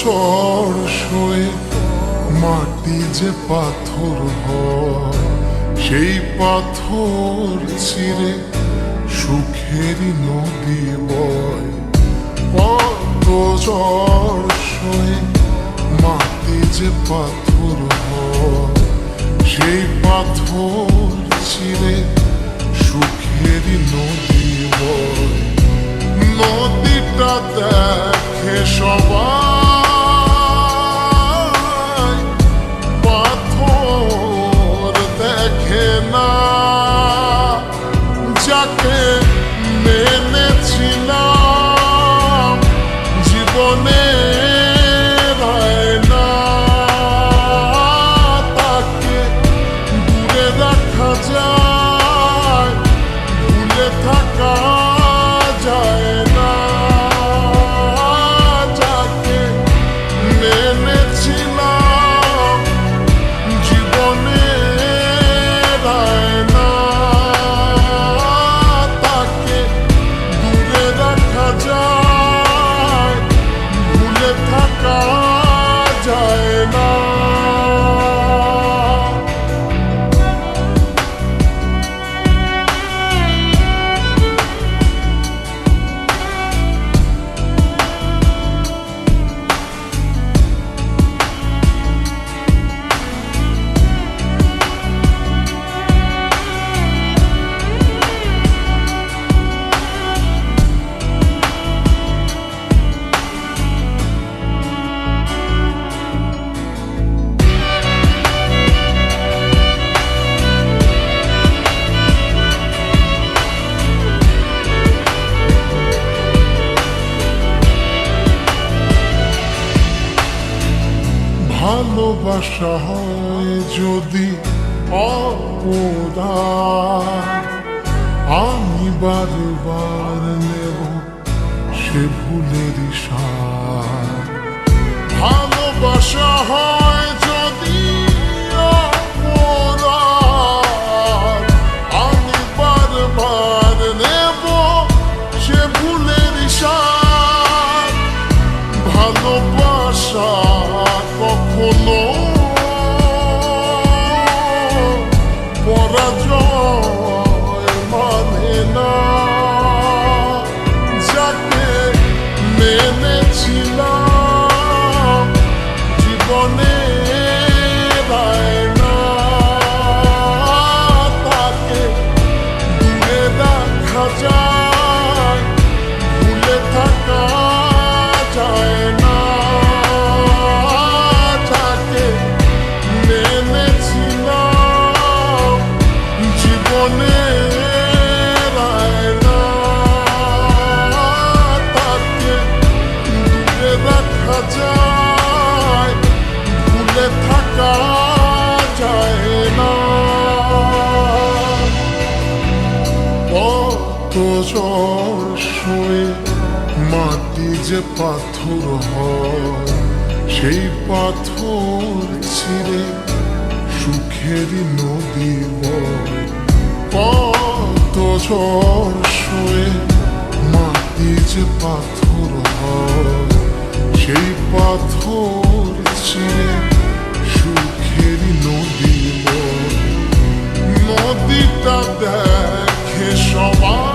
চর শোয়ে মাটি যে পাথর হয়, সেই পাথর ছিঁড়ে সুখের নদী বয়। কত শোয়ে মাটি যে পাথর হয়, সেই পাথর ছিঁড়ে সুখের নদী বয়। নদীটা দেখে সবাই ভালোবাসা হয় যদি অপদা আমি বারবার জ্বর শুয়ে মাটি যে পাথর হয়, সেই পাথর ছিঁড়ে সুখেরই নদী কত জ্বর শুয়ে মাটি যে পাথর হয়, সেই পাথর ছিঁড়ে সুখেরই নদী নদীটা দেখে সবাই